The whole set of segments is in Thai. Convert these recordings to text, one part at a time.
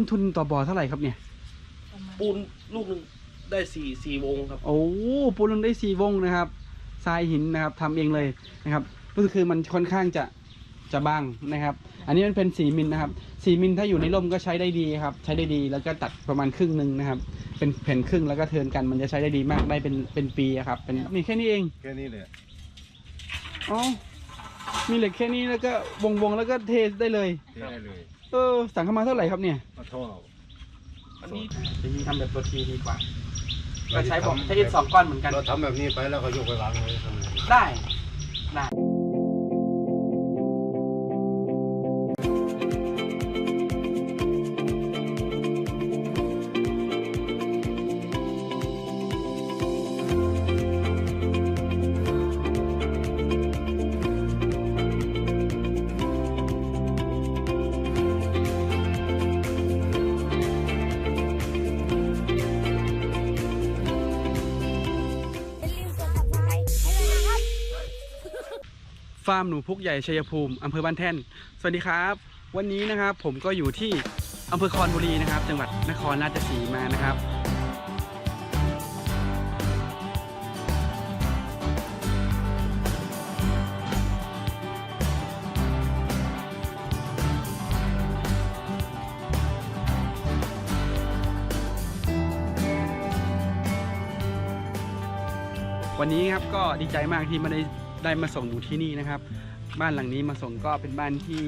ต้นทุนต่อบ่อเท่าไหร่ครับเนี่ยปูนลูกหนึ่งได้สี่สี่วงครับ โอ้ปูนลงได้สี่วงนะครับทรายหินนะครับทำเองเลยนะครับ ก็คือมันค่อนข้างจะจะบางนะครับ อันนี้มันเป็นสีมิลนะครับสีมิลถ้าอยู่ในร่มก็ใช้ได้ดีครับ ใช้ได้ดีแล้วก็ตัดประมาณครึ่งหนึ่งนะครับ เป็นแผ่นครึ่งแล้วก็เทิร์นกันมันจะใช้ได้ดีมากได้เป็นเป็นปีอะครับเป็นมีแค่นี้เองแค่นี้เลยอ๋อมีเหล็กแค่นี้แล้วก็วงวงๆแล้วก็เทได้เลย เทได้เลย เออ สั่งเข้ามาเท่าไหร่ครับเนี่ยเอาท่ออันนี้จริงๆทำแบบตัวทีดีกว่าก็ใช้บอกใช้อิฐสองก้อนเหมือนกัน เราทำแบบนี้ไปแล้วก็ยกไปวางไว้ทำไม ได้ ได้ ฟาร์มหนูพุกใหญ่ชัยภูมิอำเภอบ้านแท่น สวัสดีครับ วันนี้นะครับผมก็อยู่ที่อำเภอคอนบุรีนะครับ จังหวัดนครราชสีมานะครับ วันนี้ครับก็ดีใจมากที่มาได้ ได้มาส่งหนูที่นี่นะครับ บ้านหลังนี้มาส่งก็เป็นบ้านที่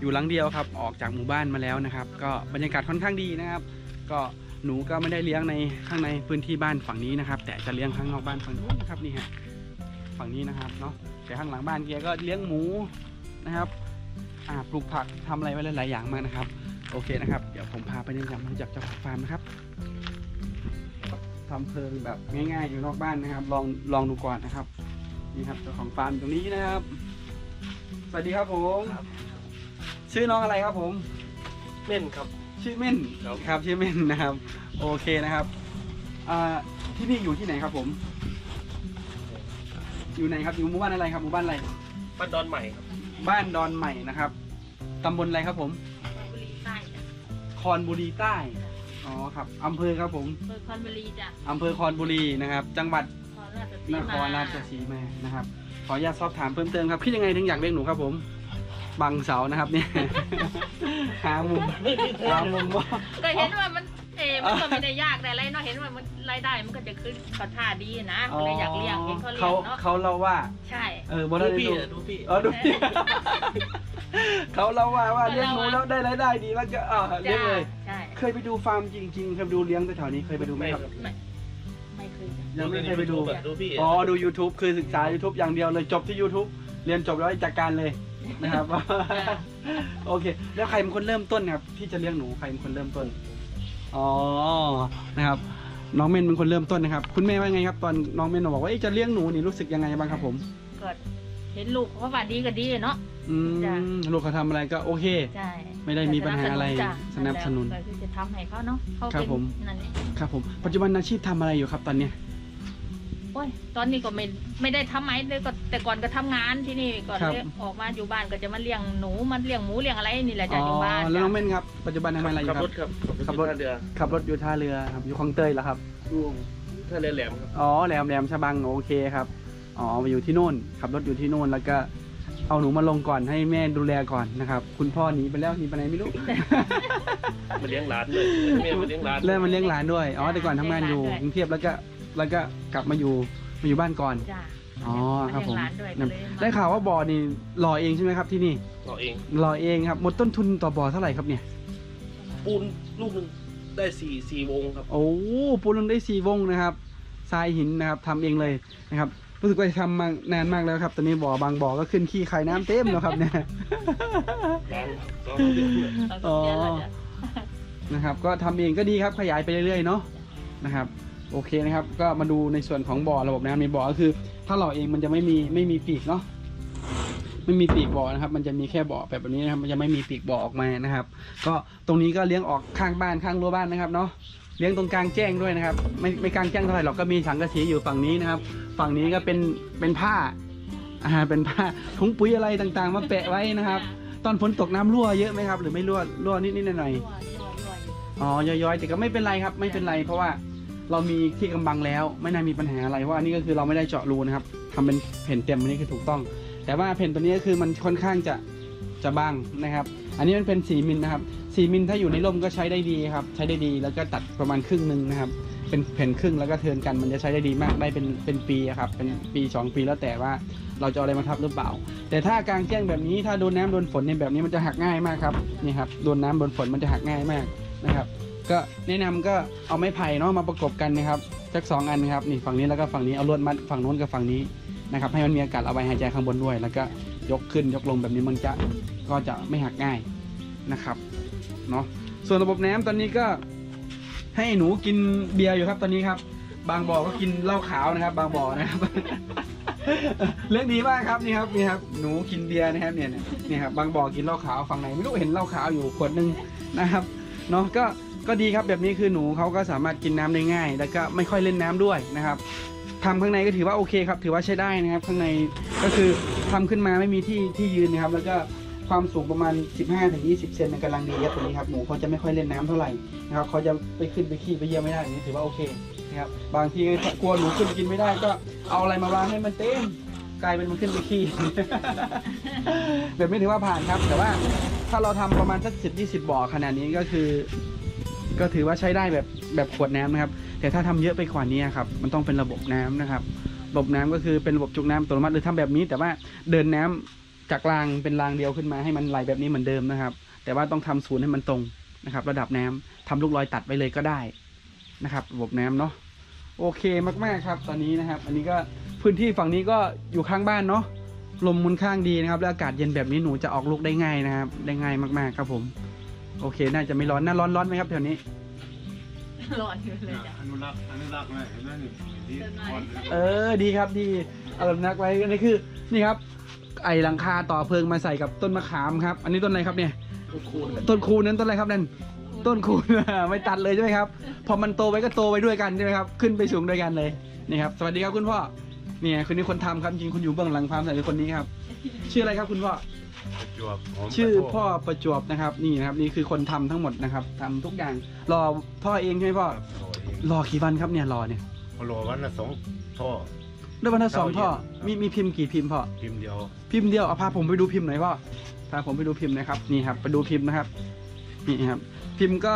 อยู่หลังเดียวครับ ออกจากหมู่บ้านมาแล้วนะครับ ก็บรรยากาศค่อนข้างดีนะครับ ก็หนูก็ไม่ได้เลี้ยงในข้างในพื้นที่บ้านฝั่งนี้นะครับ แต่จะเลี้ยงข้างนอกบ้านฝั่งนู้นนะครับนี่ฮะฝั่งนี้นะครับเนาะแต่ข้างหลังบ้านแกก็เลี้ยงหมูนะครับอ่าปลูกผักทำอะไรไว้หลายๆอย่างมากนะครับ โอเคนะครับ เดี๋ยวผมพาไปแนะนำรู้จักเจ้าของฟาร์มนะครับทำเพลิงแบบง่ายๆอยู่นอกบ้านนะครับ ลองลองดูก่อนนะครับ นี่ครับเจ้าของฟาร์มตรงนี้นะครับ สวัสดีครับผม ชื่อน้องอะไรครับผม เม่นครับ ชื่อเม่นครับ ครับ ชื่อเม่นนะครับ โอเคนะครับอ่าที่นี่อยู่ที่ไหนครับผม อยู่ไหนครับอยู่หมู่บ้านอะไรครับหมู่บ้านอะไร บ้านดอนใหม่ครับ บ้านดอนใหม่นะครับตำบลอะไรครับผม บุรีใต้จ้ะคอนบุรีใต้ อ๋อครับอำเภอครับผม เปิดคอนบุรีจ้ะอำเภอคอนบุรีนะครับ จังหวัดคอนรา ชสีนมาครราชสีมานะครับ ขออนุญาตสอบถามเพิ่มเติมครับคิดยังไงถึงอยากเลี้ยงหนูครับผม บังเสานะครับเนี่ย หามุมหามุมว่า ก็เห็นว่ามันเออมันก็ไม่ได้ยากแต่อะไรเนาะเห็นว่ามันรายได้มันก็จะขึ้นก็ท่าดีนะก็เลยอยากเลี้ยงเห็นเขาเลี้เขายงเนาะเขาเล่าว่า ใช่ เออบอดูได้พี่ดูอะดูพี่เออดูพี่เขาเล่าว่าว่าเลี้ยงหนูแล้วได้รายได้ดีแล้วก็เออเลี้ยงเลยใช่เคยไปดูฟาร์มจริงๆเคยไปดูเลี้ยงแถวๆนี้เคยไปดูไหมครับไม่ไม่เค ยจ้ะยังไม่เคยไปดู ดูพี่อ๋อ ดู YouTube คือศึกษา YouTube อย่างเดียวเลยจบที่ YouTube เรียนจบแล้วจัดการเลยนะครับ โอเค แล้วใครเป็นคนเริ่มต้นครับที่จะเลี้ยงหนูใครเป็นคนเริ่มต้น อ๋อ นะครับ น้องเม่นเป็นคนเริ่มต้นนะครับ คุณแม่ว่าไงครับ ตอนน้องเม่นบอกว่าเอ๊ะจะเลี้ยงหนูนี่รู้สึกยังไงบ้างครับผม ก็เห็นลูกเขาว่าดีก็ดีเนาะ อืจ้ะ มลูกเขาทำอะไรก็โอเค ใช่ไม่ได้มีปัญหาอะไรจ้ะสนับสนุน ก็คือจะทำให้เขาเนาะเขาครับเป็นผม นั่นเองครับผมปัจจุบันอาชีพทำอะไรอยู่ครับตอนเนี้ยโอ้ยตอนนี้ก็ไม่ไม่ได้ทำไหมเลยก็แต่ก่อนก็ทำงานที่นี่ก่อนครับเลยออกมาอยู่บ้านก็จะมาเลี้ยงหนูมาเลี้ยงหมูเลี้ยงอะไรนี่แหละจ้ะอยู่บ้านแล้วน้องจ้ะ เม่นครับ ปัจจุบันทำอะไรอยู่ขับครัรบถครับขับรถ ท่าเรือขับรถอยู่ท่าเรือครับอยู่คลองเตยเหรอครับดูท่าเรือแหลมครับ อ๋อแหลมแหลมฉบังโอเคครับ อ๋อมาอยู่ที่โน่นขับรถอยู่ที่โน่นแล้วก็ เอาหนูมาลงก่อนให้แม่ดูแลก่อนนะครับ คุณพ่อหนีไปแล้วหนีไปไหนไม่รู้ มาเลี้ยงหลานเลยแม่มาเลี้ยงหลานเริ่มมาเลี้ยงหลานด้วยอ๋อแต่ก่อนทำงานอยู่กรุงเทพแล้วก็แล้วก็กลับมาอยู่มาอยู่บ้านก่อนจ้ะอ๋อครับผมเลี้ยงหลานด้วยก็เลยมาได้ข่าวว่าบ่อนี่หล่อเองใช่ไหมครับที่นี่เราเอง หล่อเองครับหมดต้นทุนต่อบ่อเท่าไหร่ครับเนี่ย ปูนลูกหนึ่งได้สี่สี่วงครับ โอ้ปูนลงได้สี่วงนะครับทรายหินนะครับทำเองเลยนะครับ รู้สึกว่าจะทำมานานมากแล้วครับ ตอนนี้บ่อบางบ่อก็ขึ้นขี้ไข่น้ำเต็มแล้วครับเนี่ยร้านสองเดือนเนี่ยเราก็เลี้ยงแล้วจ้ะ นะครับก็ทำเองก็ดีครับขยายไปเรื่อยๆเนาะนะครับโอเคนะครับก็มาดูในส่วนของบ่อระบบน้ำในบ่อก็คือ ถ้าเราเองมันจะไม่มีไม่มีปีกเนาะไม่มีปีกบ่อนะครับ มันจะมีแค่บ่อแบบนี้นะครับมันจะไม่มีปีกบ่อออกมานะครับ ก็ตรงนี้ก็เลี้ยงออกข้างบ้านข้างรั้วบ้านนะครับเนาะ เลี้ยงตรงกลางแจ้งด้วยนะครับ ไม่ไม่กลางแจ้งเท่าไหร่หรอกก็มีสังกะสีอยู่ฝั่งนี้นะครับ ฝั่งนี้ก็เป็นเป็นผ้าอ่าเป็นผ้าถุงปุ๋ยอะไรต่างๆ มาแปะไว้นะครับ ตอนฝนตกน้ำรั่วเยอะไหมครับ หรือไม่รั่วรั่วนิดๆหน่อยๆยั่วยั่วยั่วอยู่อ๋อย้อยๆแต่ก็ไม่เป็นไรครับ ไม่เป็นไรเพราะว่าเรามีที่กำบังแล้ว ไม่น่ามีปัญหาอะไรเพราะว่าอันนี้ก็คือเราไม่ได้เจาะรูนะครับทำเป็นแผ่นเต็มอันนี้คือถูกต้อง แต่ว่าแผ่นตัวนี้ก็คือมันค่อนข้างจะ จะบ้างนะครับ อันนี้มันเป็นสีมิลนะครับสีมิลถ้าอยู่ในร่มก็ใช้ได้ดีครับ ใช้ได้ดีแล้วก็ตัดประมาณครึ่งหนึ่งนะครับ เป็นแผ่นครึ่งแล้วก็เทินกันมันจะใช้ได้ดีมากได้เป็นเป็นปีครับ เป็นปี 2 ปีแล้วแต่ว่าเราจะอาอะไรมาทับหรือเปล่า แต่ถ้ากลางแจ้งแบบนี้ถ้าโดนน้ำโดนฝนในแบบนี้มันจะหักง่ายมากครับนี่ครับโดนน้ำโดนฝนมันจะหักง่ายมากนะครับ ก็แนะนำก็เอาไม้ไผ่เนาะมาประกบกันนะครับสักสองอันครับนี่ฝั่งนี้แล้วก็ฝั่งนี้เอาลวดมัดฝั่งโน้นกับฝั่งนี้นะครับให้มันมีอากาศเอาไว้หายใจข้างบนด้วยแล้วก็ ยกขึ้นยกลงแบบนี้มันจะก็จะไม่หักง่ายนะครับเนาะส่วนระบบน้ำตอนนี้ก็ให้หนูกินเบียร์อยู่ครับตอนนี้ครับ บางบ่อก็กินเหล้าขาวนะครับ บางบ่อนะครับเรื่องดีมากครับนี่ครับนี่ครับหนูกินเบียร์นะครับเนี่ยเนี่ยนี่ครับบางบ่อกินเหล้าขาวฝั่งไหนไม่รู้เห็นเหล้าขาวอยู่ขวดหนึงนะครับเนาะก็ก็ดีครับแบบนี้คือหนูเขาก็สามารถกินน้ำได้ง่าย แล้วก็ไม่ค่อยเล่นน้ำด้วยนะครับ ทำข้างในก็ถือว่าโอเคครับ ถือว่าใช้ได้นะครับ ข้างในก็คือทำขึ้นมาไม่มีที่ที่ยืนนะครับ แล้วก็ความสูงประมาณ 15-20 เซนในยกำลังดีครับตัวนี้ครับหนูเขาจะไม่ค่อยเล่นน้ำเท่าไหร่นะครับเขาจะไปขึ้นไปขี้ไปเยี่ยมไม่ได้อย่างนี้ถือว่าโอเคนะครับบางทีกลัวหนูขึ้นกินไม่ได้ก็เอาอะไรมาวางให้มันเต็มกลายเป็นมันขึ้นไปขี้แบบไม่ถือว่าผ่านครับ แต่ว่าถ้าเราทำประมาณสักสิบยี่สิบบ่อขนาดนี้ก็คือ ก็ถือว่าใช้ได้แบบแบบขวดน้ำนะครับ แต่ถ้าทำเยอะไปกว่านี้ครับมันต้องเป็นระบบน้ำนะครับ ระบบน้ำก็คือเป็นระบบจุกน้ำอัตโนมัติหรือทำแบบนี้ แต่ว่าเดินน้ำจากรางเป็นรางเดียวขึ้นมาให้มันไหลแบบนี้เหมือนเดิมนะครับ แต่ว่าต้องทำศูนย์ให้มันตรงนะครับ ระดับน้ำทำลูกรอยตัดไว้เลยก็ได้นะครับ ระบบน้ำเนาะโอเคมากๆครับ ตอนนี้นะครับ อันนี้ก็พื้นที่ฝั่งนี้ก็อยู่ข้างบ้านเนาะลมมุนข้างดีนะครับ แล้วอากาศเย็นแบบนี้หนูจะออกลูกได้ง่ายนะครับ ได้ง่ายมากๆครับผม โอเค น่าจะไม่ร้อนน่าร้อนร้อนไหมครับแถวนี้ ร้อนอยู่เลยจ้ะ อนุรักษ์อนุรักษ์ไว้เห็นไหมนี่ที่เดินหน่อยอ่อนเออดีครับดีเอาแบบนักไว้อันนี้คือนี่ครับ ไอหลังคาต่อเพลิงมาใส่กับต้นมะขามครับ อันนี้ต้นอะไรครับเนี่ยคูณต้นคูณนั้นต้นอะไรครับนั่นต้นคูณ ไม่ตัดเลยใช่ไหมครับ พอมันโตไปก็โตไปด้วยกันใช่ไหมครับขึ้นไปสูงด้วยกันเลยนี่ครับสวัสดีครับคุณพ่อเนี่ยคนนี้คนทำครับจริงคุณอยู่เบื้องหลังความสำเร็จคนนี้ครับชื่ออะไรครับคุณพ่อ ประจวบหมชื่อประโทษพ่อประจวบนะครับนี่นะครับนี่คือคนทำทั้งหมดนะครับทำทุกอย่างรอพ่อเองใช่ไหมพ่อครับโอ้ยรอกี่วันครับเนี่ยรอเนี่ยพอโหลวันละสองท่อด้วยวันละสองพ่อเช้าเย็นมีมีพิมพ์กี่พิมพ์พ่อ พิมพ์เดียวพิมพ์เดียวเอาพาผมไปดูพิมพ์หน่อยพ่อพาผมไปดูพิมพ์หนะครับนี่ครับไปดูพิมพ์นะครับนี่ครับ พิมพ์ก็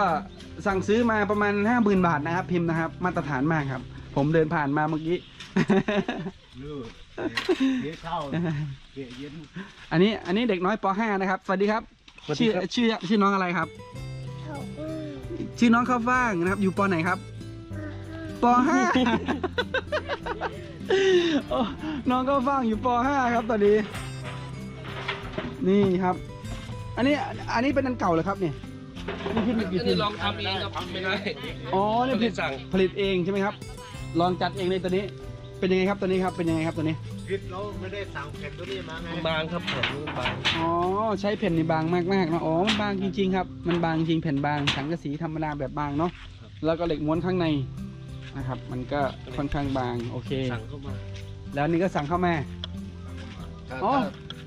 สั่งซื้อมาประมาณห้าหมื่นบาทนะครับ พิมพ์นะครับ มาตรฐานมากครับ ผมเดินผ่านมาเมื่อกี้ ลื้อเดี๋ยวเช้า เดี๋ยวเย็นอันนี้อันนี้เด็กน้อยป .5 นะครับ สวัสดีครับชื่อชื่อชื่อน้องอะไรครับชื่อน้องข้าวฟ่างนะครับ อยู่ปไหนครับ ป .5 โอ้น้องข้าวฟ่างอยู่ป .5 ครับตอนนี้ นี่ครับ อันนี้อันนี้เป็นอันเก่าเหรอครับเนี่ยนี่พิมพ์กี่อันพินี้มพ์ลองทำเองครับไม่ได้ อ๋อนี่ผลิตสั่ง ผลิตเองใช่ไหมครับ ลองจัดเองเลยตัวนี้ เป็นยังไงครับตัวนี้ครับ เป็นยังไงครับตัวนี้ พิษเราไม่ได้สั่งแผ่นตัวนี้มาไงบางครับผมบางอ๋อใช้แผ่นนี่บางมากๆนะอ๋อมันบางจริงๆครับ มันบางจริงแผ่นบางสังกะสีธรรมดาแบบบางเนาะแล้วก็เหล็กม้วนข้างในนะครับ มันก็ค่อนข้างบางโอเค สั่งเข้ามาแล้วนี่ก็สั่งเข้ามาถ้าอ๋อถ้า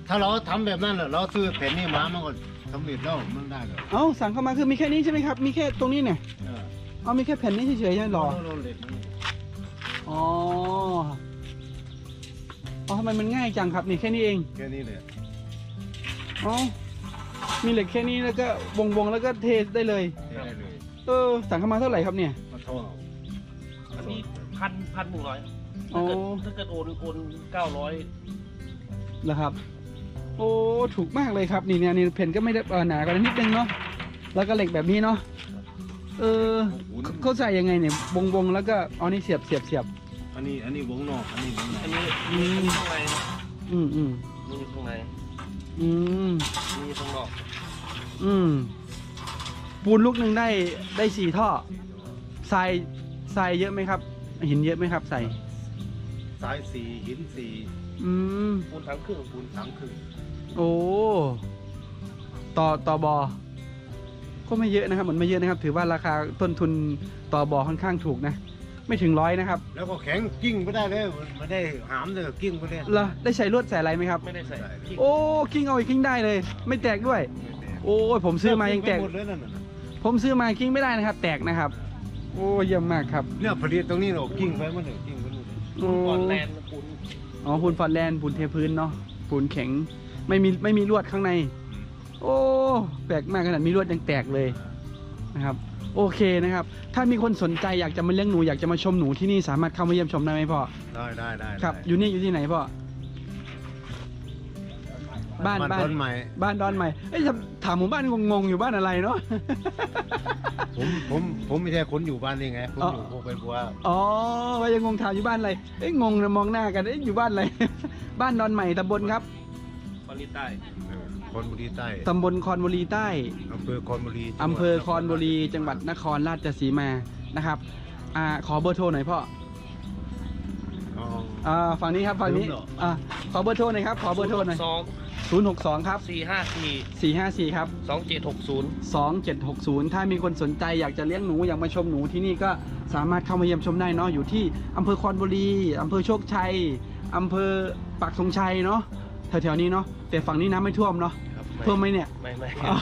ถ้าเราทำแบบนั้นเหรอเราซื้อแผ่นนี้มามันก็สำเร็จแล้วมันได้เลยเอ้าสั่งเข้ามาคือมีแค่นี้ใช่ไหมครับ มีแค่ตรงนี้เนี่ยเออเอามีแค่แผ่นนี้เฉยๆใช่ไหมหรอเราเหล็กมัน อ๋อ อ๋อทำไมมันง่ายจังครับนี่แค่นี้เองแค่นี้เลยอ๋อมีเหล็กแค่นี้แล้วก็วงๆแล้วก็เทได้เลยได้เลยเออสั่งเข้ามาเท่าไหร่ครับเนี่ยมาท่ออันนี้พันพันหนึ่งร้อยอ๋อถ้าเกิดถ้าเกิดโอนโอนเก้าร้อยเหรอครับ โอ้ถูกมากเลยครับนี่เนี่ยนี่เพนก็ไม่ได้เออหนากว่านิดนึงเนาะแล้วก็เหล็กแบบนี้เนาะเออเขาเขาใส่ยังไงเนี่ยวงวงๆแล้วก็เอานี่เสียบเสียบเสียบอั นนี้อันนี้วงนอก อันนี้วงในอันนี้อืมอันนี้ข้างในอืมอืมนี่ข้างในอืมนี่ข้างนอกอืมปูนลูกหนึ่งได้ได้สี่ท่อทรายทรายเยอะไหมครับ หินเยอะไหมครับใส่สายสี่หินสี่อืมปูนทั้งครึ่งปูปูนนถังครึ่งโอ้ต่อต่อบอก็ไม่เยอะนะครับเหมือนไม่เยอะนะครับ ถือว่าราคาต้นทุนต่อบอค่อนข้างถูกนะ ไม่ถึงร้อยนะครับแล้วก็แข็งกิ้งไปได้เลยไม่ได้หามเลยกิ้งไปเลยเหรอได้ใส่ลวดใส่อะไรไหมครับ ไม่ได้ใส่ที่โอ้กิ้งเอาอีกกิ้งได้เลย ไม่แตกด้วย โอ้ยผมซื้อมายังแตก หมดเลยนั่นน่ะผมซื้อมากิ้งไม่ได้นะครับ แตกนะครับ โอ้เยี่ยมมากครับเนี่ยผลิตตรงนี้เรากิ้งไปมันเถอะกิ้งไปนู่นโอ้ก่อนแลนด์ปูนอ๋อปูนฟอร์แลนด์ปูนเทพื้นเนาะปูนแข็งไม่มีไม่มีลวดข้างใน โอ้แปลกมากขนาดมีลวดยังแตกเลยนะครับ โอเคนะครับ ถ้ามีคนสนใจอยากจะมาเลี้ยงหนูอยากจะมาชมหนูที่นี่สามารถเข้ามาเยี่ยมชมได้ไหมพ่อ ได้ได้ได้ครับได้อยู่นี่อยู่ที่ไหนพ่อ บ้านบ้านต้นใหม่ บ้านดอนใหม่เอ้ยถามหมู่บ้านงงๆอยู่บ้านอะไรเนาะ ผมผมผมไม่ใช่คนอยู่บ้านนี่ไง ผมอ๋อออยู่โคเป็นบัวอ๋อว่ายังงงถามอยู่บ้านอะไรเอ้ยงงนะมองหน้ากันเอ้ยอยู่บ้านอะไร บ้านดอนใหม่ตำบลครับคอนลีใต้เออ คอนบุรีใต้ตำบลคอนบุรีใต้อำเภอคอนบุรีจังหวัดอำเภอคอนบุรี จังหวัดนครราชสีมานะครับอ่าขอเบอร์โทรหน่อยพ่ออ๋ออ่าฝั่งนี้ครับฝั่งนี้ลืมเหรออ่าขอเบอร์โทรหน่อยครับขอเบอร์โทรหน่อยสอง062ครับสี่ห้าสี่454ครับสองเจ็ดหกศูนย์2760ถ้ามีคนสนใจอยากจะเลี้ยงหนูอยากมาชมหนูที่นี่ก็สามารถเข้ามาเยี่ยมชมได้เนาะอยู่ที่อำเภอคอนบุรีอำเภอโชคชัยอำเภอปักธงชัยเนาะแถวๆนี้เนาะ แต่ฝั่งนี้น้ำไม่ท่วมเนาะครับท่วมไหมเนี่ย ไม่ไม่อ๋อ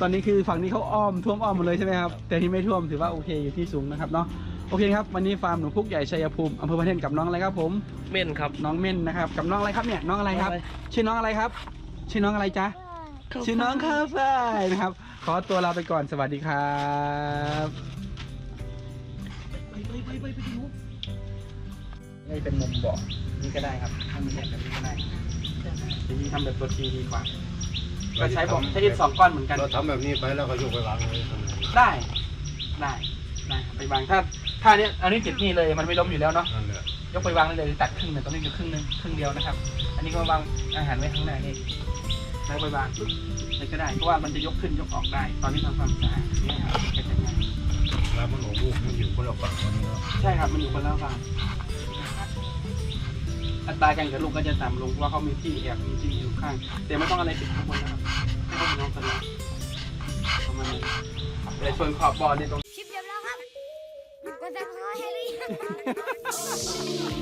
ตอนนี้คือฝั่งนี้เขาอ้อมท่วมอ้อมหมดเลยใช่ไหมครับ แต่ที่ไม่ท่วมถือว่าโอเคอยู่ที่สูงนะครับเนาะโอเคครับวันนี้ฟาร์มหนูพุกใหญ่ชัยภูมิอำเภอพระเทนกับน้องอะไรครับผม เม่นครับ น้องเม่นนะครับกับน้องอะไรครับเนี่ยน้องอะไรครับชื่อน้องอะไรครับ ชื่อน้องอะไรจ๊ะชื่อน้องข้าวฟ่ายนะครับ ขอตัวลาไปก่อนสวัสดีครับนี่เป็นมุมเบาะนี่ก็ได้ครับทำแบบนี้ก็ได้ จริงๆทำแบบตัวทีดีกว่าก็ใช้เบาะใช้อิฐสองก้อนเหมือนกัน เราทำแบบนี้ไปแล้วก็ยกไปวางเลยได้ได้ได้ครับไปวางถ้าถ้าเนี้ยอันนี้ติดนี่เลยมันไม่ล้มอยู่แล้วเนาะนั่นแหละยกไปวางได้เลยตัดครึ่งเนี่ยตรงนี้อยู่ครึ่งหนึงครึ่งเดียวนะครับ อันนี้ก็วางอาหารไว้ข้างหน้านี่แล้วไปวางปุ๊บเลยก็ได้เพราะว่ามันจะยกขึ้นยกออกได้ ตอนนี้ทำความสะอาดนี่ครับก็จะง่ายแล้วมันหลงลูกมันอยู่คนละฝั่งกันเนาะใช่ครับมันอยู่คนละฝั่ง อัตราการเกิดลูกก็จะต่ำลงเพราะว่าเขามีที่แอบมีที่อยู่ข้าง แต่ไม่ต้องอะไรปิดข้างบนนะครับให้เขาเป็นน้องกันแล้วประมาณนั้นแต่ส่วนขอบบอลเนี่ยตรง คลิปเรียบร้อยครับกดติดตามให้หรือยัง